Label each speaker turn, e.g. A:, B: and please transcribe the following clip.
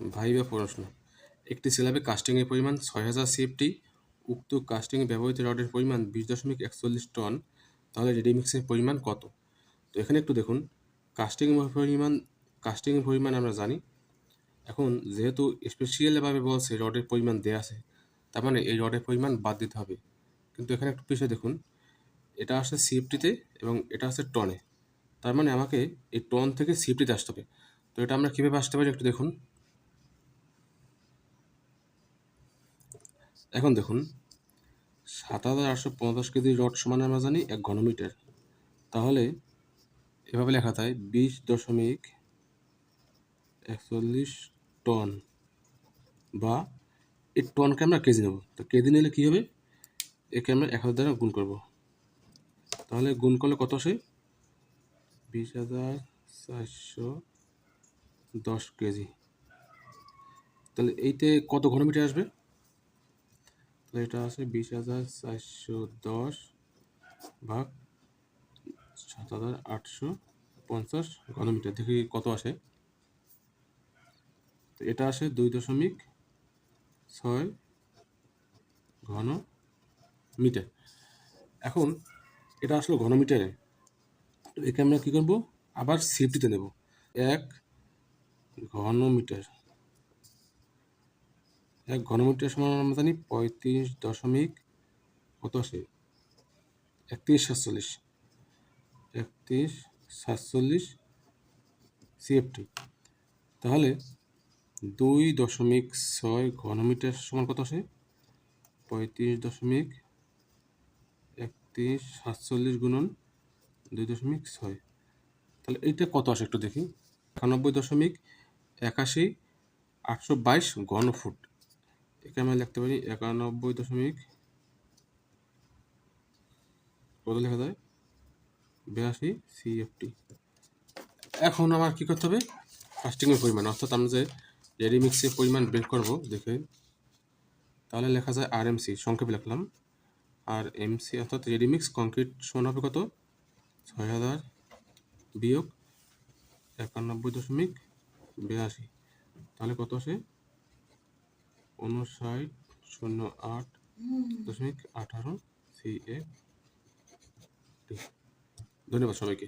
A: Viva প্রশ্ন। একটি স্ল্যাবে কাস্টিংয়ের পরিমাণ ছয় হাজার সিএফটি, উক্ত কাস্টিংয়ে ব্যবহৃত রডের পরিমাণ বিশ দশমিক একচল্লিশ টন, তাহলে রেডিমিক্সের পরিমাণ কত? তো এখানে একটু দেখুন কাস্টিংয়ের পরিমাণ কাস্টিংয়ের পরিমাণ আমরা জানি। এখন যেহেতু স্পেশিয়ালভাবে বলছে রডের পরিমাণ দেওয়া আছে, তার মানে এই রডের পরিমাণ বাদ দিতে হবে। কিন্তু এখানে একটু পিছিয়ে দেখুন, এটা আসছে সিএফটিতে এবং এটা আছে টনে। তার মানে আমাকে এই টন থেকে সিএফটিতে আসতে হবে। তো এটা আমরা কীভাবে আসতে পারি একটু দেখুন। এখন দেখুন, সাত হাজার আটশো পঞ্চাশ কেজি রড সমান আমরা জানি এক ঘনমিটার। তাহলে এভাবে লেখা যায় বিশ দশমিক একচল্লিশ টন বা এই টনকে আমরা কেজি নেব। তো কেজি নিলে কী হবে? একে আমরা এক হাজার দ্বারা গুণ করব। তাহলে গুণ করলে কত আসে? বিশ হাজার চারশো দশ কেজি। তাহলে এইতে কত ঘনমিটার আসবে? তাহলে এটা আছে বিশ হাজার চারশো দশ ভাগ সাত হাজার আটশো পঞ্চাশ ঘনমিটার। দেখি কত আসে। তো এটা আসে দুই দশমিক ছয় ঘন মিটার এখন এটা আসলো ঘনমিটারে। তো একে আমরা কী করব? আবার সেফটিতে নেব। এক ঘনমিটার। এক ঘনমিটার সমান আমরা জানি পঁয়ত্রিশ দশমিক আসে? একত্রিশ সাতচল্লিশ। একত্রিশ সাতচল্লিশ সিএফটি তাহলে দুই দশমিক ছয় ঘনমিটার সমান কত আসে? পঁয়ত্রিশ দশমিক একত্রিশ সাতচল্লিশ গুণন দুই দশমিক ছয়। তাহলে এইটা কত আসে একটু দেখি? একানব্বই দশমিক একাশি আটশো বাইশ ঘন এখানে লিখতে পারি একানব্বই দশমিক, কত লেখা যায়? বিরাশি সিএফটি এখন আমার কী করতে হবে? কাস্টিংয়ের পরিমাণ, অর্থাৎ আমরা যে রেডিমিক্সের পরিমাণ বের করব, দেখে তাহলে লেখা যায় আর এমসি সংক্ষেপে লিখলাম। আর এমসি অর্থাৎ রেডিমিক্স কংক্রিট সমান হবে কত? ছয় হাজার বিয়োগ একানব্বই দশমিক বিরাশি। তাহলে কত আসে? উনষাট শূন্য আট দশমিক আঠারো সি ধন্যবাদ সবাইকে।